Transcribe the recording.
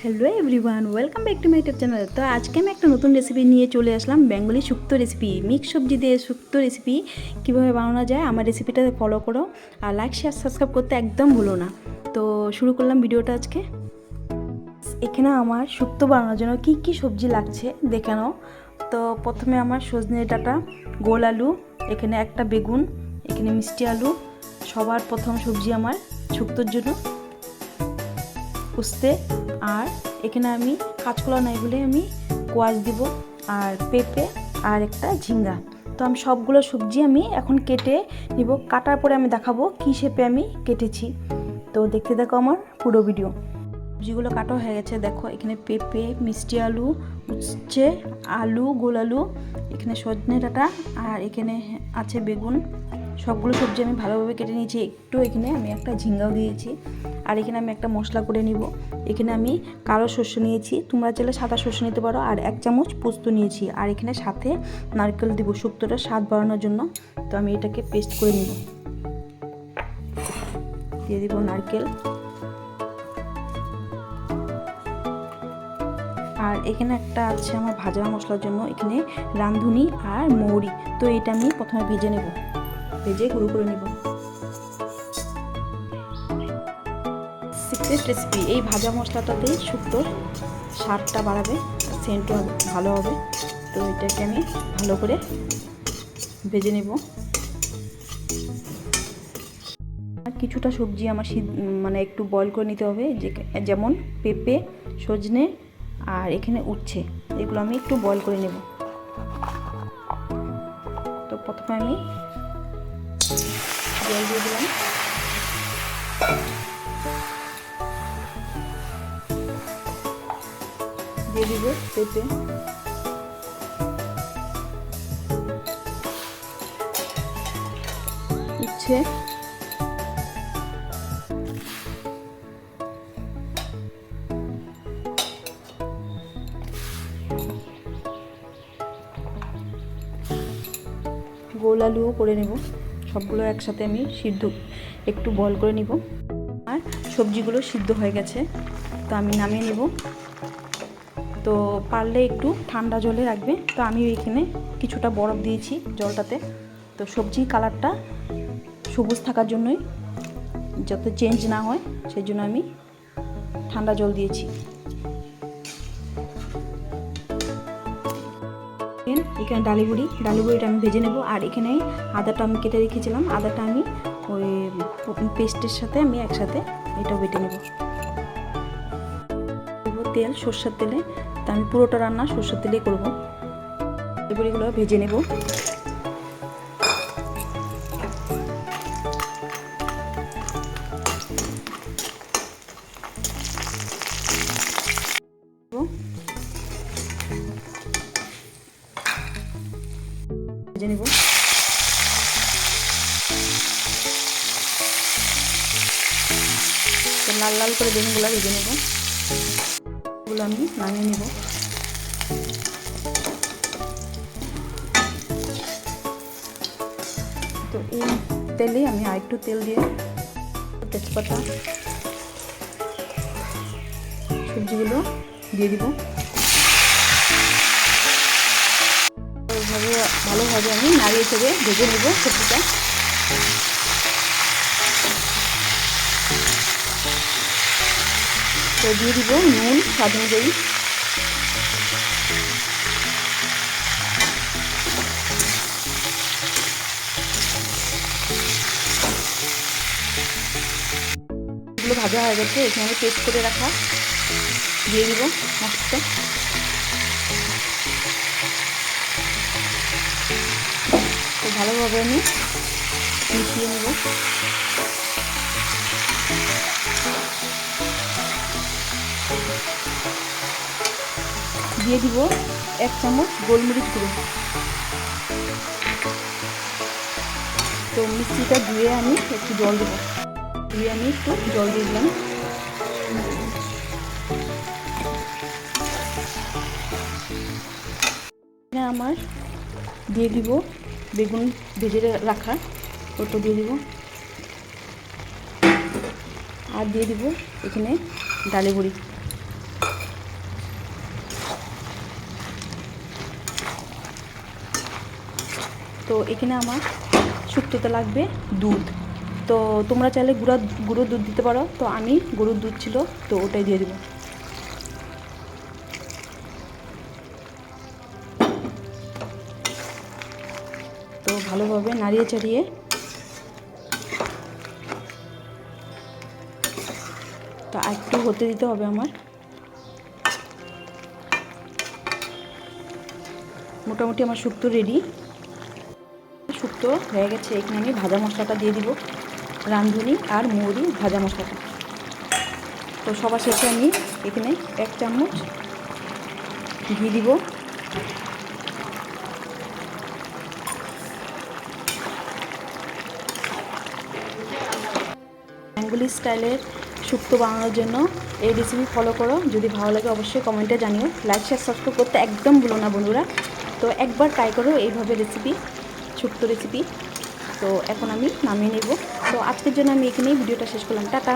Hello everyone welcome back to my YouTube channel তো আজকে আমি একটা নতুন রেসিপি নিয়ে চলে আসলাম, বেঙ্গলি শুক্তো রেসিপি মিক্স সবজি দিয়ে শুক্তো রেসিপি কীভাবে বানানো যায় আমার রেসিপিটা ফলো করো আর লাইক শেয়ার সাবস্ক্রাইব করতে একদম ভুলো না। তো শুরু করলাম ভিডিওটা আজকে। এখানে আমার শুক্তো বানানোর জন্য কী কী সবজি লাগছে দেখে নাও। তো প্রথমে আমার সজনে ডাটা, গোল আলু, এখানে একটা বেগুন, এখানে মিষ্টি আলু, সবার প্রথম সবজি আমার শুক্তোর জন্য। উস্তে আর এখানে আমি কাঁচকলা নাই বলে আমি কোয়াশ দিব, আর পেঁপে, আর একটা ঝিঙ্গা। তো আমি সবগুলো সবজি আমি এখন কেটে নিব। কাটার পরে আমি দেখাবো কী শেপে আমি কেটেছি। তো দেখতে দেখো আমার পুরো ভিডিও। সবজিগুলো কাটা হয়ে গেছে, দেখো। এখানে পেঁপে, মিষ্টি আলু, উচ্ছে, আলু, গোল আলু, এখানে সজনে ডাঁটা, আর এখানে আছে বেগুন। সবগুলো সবজি আমি ভালোভাবে কেটে নিয়েছি। একটু এখানে আমি একটা ঝিঙ্গাও দিয়েছি। আর এখানে আমি একটা মশলা করে নিব। এখানে আমি কালো শস্য নিয়েছি। তোমরা চাইলে সাদা শস্য নিতে পারো। আর এক চামচ পোস্ত নিয়েছি। আর এখানে সাথে নারকেল দিব। শুক্তোটা স্বাদ বাড়ানোর জন্য। তো আমি এটাকে পেস্ট করে নিব। দিয়ে দিব নারকেল। আর এখানে একটা আছে আমার ভাজা মশলার জন্য। এখানে রাঁধুনি আর মৌরি। তো এটা আমি প্রথমে ভেজে নেব। ভেজে গুঁড়ো করে নেব। সিক্রেট রেসিপি এই ভাজা মশলাটাতেই শুক্তো স্বাদটা বাড়াবে সেন্টও ভালো হবে। তো এটাকে আমি ভালো করে ভেজে নেব। আর কিছুটা সবজি আমার মানে একটু বয়ল করে নিতে হবে যেমন পেঁপে, সজনে আর এখানে উচ্ছে, এগুলো আমি একটু বয়ল করে নেব। তো প্রথমে আমি জল দিয়ে দিলাম দিয়ে দিব পেঁপে উচ্ছে গোল আলুও করে নেব। সবগুলো একসাথে আমি সিদ্ধ, একটু বল করে নিব। আর সবজিগুলো সিদ্ধ হয়ে গেছে, তো আমি নামিয়ে নেব। তো পারলে একটু ঠান্ডা জলে রাখবে। তো আমি এখানে কিছুটা বরফ দিয়েছি জলটাতে। তো সবজি কালারটা সবুজ থাকার জন্যই, যাতে চেঞ্জ না হয়, সেই জন্য আমি ঠান্ডা জল দিয়েছি। এখানে ডালিবুড়ি ডালিবুড়িটা আমি ভেজে নেব। আর এখানে আদাটা আমি কেটে রেখেছিলাম। আদাটা আমি ওই পেস্টের সাথে আমি একসাথে এটা বেটে নেব। তেল, সর্ষের তেলে। তা আমি পুরোটা রান্না সর্ষের তেলেই করব। ডালিবুড়িগুলো ভেজে নেব। ভেজে নেব। লাল লাল করে বেগুনগুলো ভেজে নেব। এগুলো আমি নামিয়ে নেব। তো এই তেলে আমি আরেকটু তেল দিয়ে তেজপাতা, সবজিগুলো দিয়ে দিব। এইভাবে ভালোভাবে আমি নাড়িয়ে চেড়ে ভেজে নেব সবজিটা। তো দিয়ে দিব নুন, স্বাদ অনুযায়ী। ভাজা হয়ে গেছে, এখানে পেস্ট করে রাখা। দিয়ে দিব মশলাটা। ভালোভাবে আমি মিশিয়ে নেব দিয়ে দিব এক চামচ গোলমরিচ গুঁড়ো। তো মিষ্টিটা ধুয়ে আমি একটু জল দেবো। ধুয়ে আমি একটু জল দিয়ে দিলাম। আমার দিয়ে দিব বেগুন ভেজে রাখা, ওটা দিয়ে দিব। আর দিয়ে দিব এখানে ডালে বড়ি। তো এখানে আমার শুক্তোতে লাগবে দুধ। তো তোমরা চাইলে গুঁড়া, গুঁড়ো দুধ দিতে পারো। তো আমি গরুর দুধ ছিল, তো ওটাই দিয়ে দেবো। ভালোভাবে নাড়িয়ে চাড়িয়ে তা একটু হতে দিতে হবে আমার। মোটামুটি আমার শুক্তো রেডি শুক্তো হয়ে গেছে, এখানে আমি ভাজা মশলাটা দিয়ে দিব, রাঁধুনি আর মৌরি ভাজা মশলাটা। তো সবার শেষে আমি এখানে এক চামচ ঘি দিব। বেঙ্গলি স্টাইলের শুক্তো বানানোর জন্য এই রেসিপি ফলো করো। যদি ভালো লাগে অবশ্যই কমেন্টে জানিও। লাইক শেয়ার সাবস্ক্রাইব করতে একদম ভুলো না বন্ধুরা। তো একবার ট্রাই করো এইভাবে রেসিপি শুক্তো রেসিপি তো এখন আমি নামিয়ে নেব। তো আজকের জন্য আমি এখানেই ভিডিওটা শেষ করলাম। টাটা!